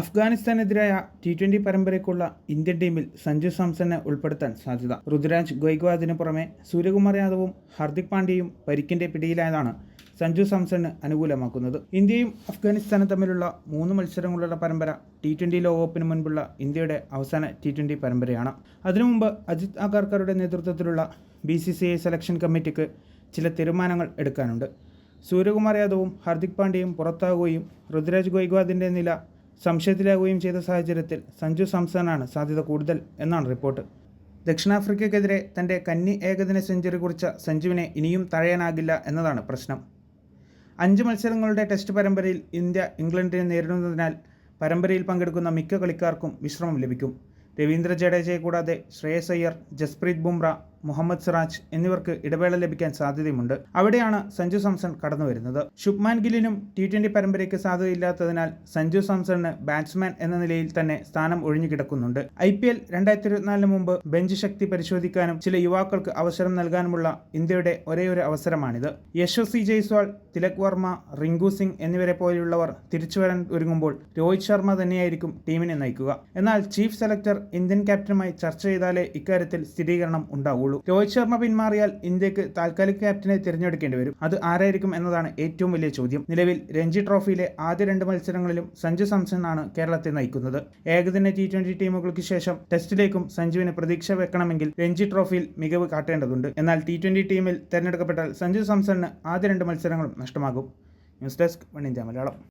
അഫ്ഗാനിസ്ഥാനെതിരായ T twenty പരമ്പരയ്ക്കുള്ള Indian ടീമിൽ സഞ്ജു സാംസനെ ഉൾപ്പെടുത്താൻ സാധ്യത. ഋതുരാജ് ഗോയ്ക്വാദിന് പുറമെ സൂര്യകുമാർ യാദവും ഹാർദിക് പാണ്ഡ്യയും പരിക്കിന്റെ പിടിയിലായതാണ് സഞ്ജു സാംസണ് അനുകൂലമാക്കുന്നത്. ഇന്ത്യയും അഫ്ഗാനിസ്ഥാനും തമ്മിലുള്ള മൂന്ന് മത്സരങ്ങളുള്ള പരമ്പര ടി ട്വന്റി ലോകകപ്പിന് മുൻപുള്ള ഇന്ത്യയുടെ അവസാന ടി ട്വന്റി പരമ്പരയാണ്. അതിനു മുമ്പ് അജിത് അഗാർക്കറുടെ നേതൃത്വത്തിലുള്ള B C C I selection കമ്മിറ്റിക്ക് ചില തീരുമാനങ്ങൾ എടുക്കാനുണ്ട്. സൂര്യകുമാർ യാദവും ഹാർദിക് പാണ്ഡ്യയും പുറത്താകുകയും ഋതുരാജ് ഗോയ്ക്വാദിന്റെ നില സംശയത്തിലാകുകയും ചെയ്ത സാഹചര്യത്തിൽ സഞ്ജു സാംസണാണ് സാധ്യത കൂടുതൽ എന്നാണ് റിപ്പോർട്ട്. ദക്ഷിണാഫ്രിക്കയ്ക്കെതിരെ തന്റെ കന്നി ഏകദിന സെഞ്ചുറി കുറിച്ച സഞ്ജുവിനെ ഇനിയും തഴയാനാകില്ല എന്നതാണ് പ്രശ്നം. അഞ്ച് മത്സരങ്ങളുടെ ടെസ്റ്റ് പരമ്പരയിൽ ഇന്ത്യ ഇംഗ്ലണ്ടിനെ നേരിടുന്നതിനാൽ പരമ്പരയിൽ പങ്കെടുക്കുന്ന മിക്ക കളിക്കാർക്കും വിശ്രമം ലഭിക്കും. രവീന്ദ്ര ജഡേജയെ കൂടാതെ ശ്രേയസ് അയ്യർ ജസ്പ്രീത് ബുംറ മുഹമ്മദ് സിറാജ് എന്നിവർക്ക് ഇടവേള ലഭിക്കാൻ സാധ്യതയുമുണ്ട്. അവിടെയാണ് സഞ്ജു സാംസൺ കടന്നു വരുന്നത് ശുഭ്മാൻ ഗില്ലിനും ടി ട്വന്റി പരമ്പരയ്ക്ക് സാധ്യതയില്ലാത്തതിനാൽ സഞ്ജു സാംസണിന് ബാറ്റ്സ്മാൻ എന്ന നിലയിൽ തന്നെ സ്ഥാനം ഒഴിഞ്ഞു കിടക്കുന്നുണ്ട് ഐ പി എൽ രണ്ടായിരത്തി ഇരുപത്തിനാലിന് മുമ്പ് ബെഞ്ച് ശക്തി പരിശോധിക്കാനും ചില യുവാക്കൾക്ക് അവസരം നൽകാനുമുള്ള ഇന്ത്യയുടെ ഒരേയൊരു അവസരമാണിത്. യശസ്വി ജയ്സ്വാൾ തിലക് വർമ്മ റിങ്കു സിംഗ് എന്നിവരെ പോലെയുള്ളവർ തിരിച്ചുവരാൻ ഒരുങ്ങുമ്പോൾ രോഹിത് ശർമ്മ തന്നെയായിരിക്കും ടീമിനെ നയിക്കുക. എന്നാൽ ചീഫ് സെലക്ടർ ഇന്ത്യൻ ക്യാപ്റ്റനുമായി ചർച്ച ചെയ്താലേ ഇക്കാര്യത്തിൽ സ്ഥിരീകരണം ഉണ്ടാവുള്ളൂ. രോഹിത് ശർമ്മ പിന്മാറിയാൽ ഇന്ത്യയ്ക്ക് താൽക്കാലിക ക്യാപ്റ്റനെ തിരഞ്ഞെടുക്കേണ്ടി വരും. അത് ആരായിരിക്കും എന്നതാണ് ഏറ്റവും വലിയ ചോദ്യം. നിലവിൽ രഞ്ജി ട്രോഫിയിലെ ആദ്യ രണ്ട് മത്സരങ്ങളിലും സഞ്ജു സാംസൺ ആണ് കേരളത്തെ നയിക്കുന്നത്. ഏകദിന ടി ട്വന്റി ടീമുകൾക്ക് ശേഷം ടെസ്റ്റിലേക്കും സഞ്ജുവിന് പ്രതീക്ഷ വെക്കണമെങ്കിൽ രഞ്ജി ട്രോഫിയിൽ മികവ് കാട്ടേണ്ടതുണ്ട്. എന്നാൽ ടി ട്വന്റി ടീമിൽ തെരഞ്ഞെടുക്കപ്പെട്ടാൽ സഞ്ജു സാംസണിന് ആദ്യ രണ്ട് മത്സരങ്ങളും നഷ്ടമാകും. News desk One India Malayalam.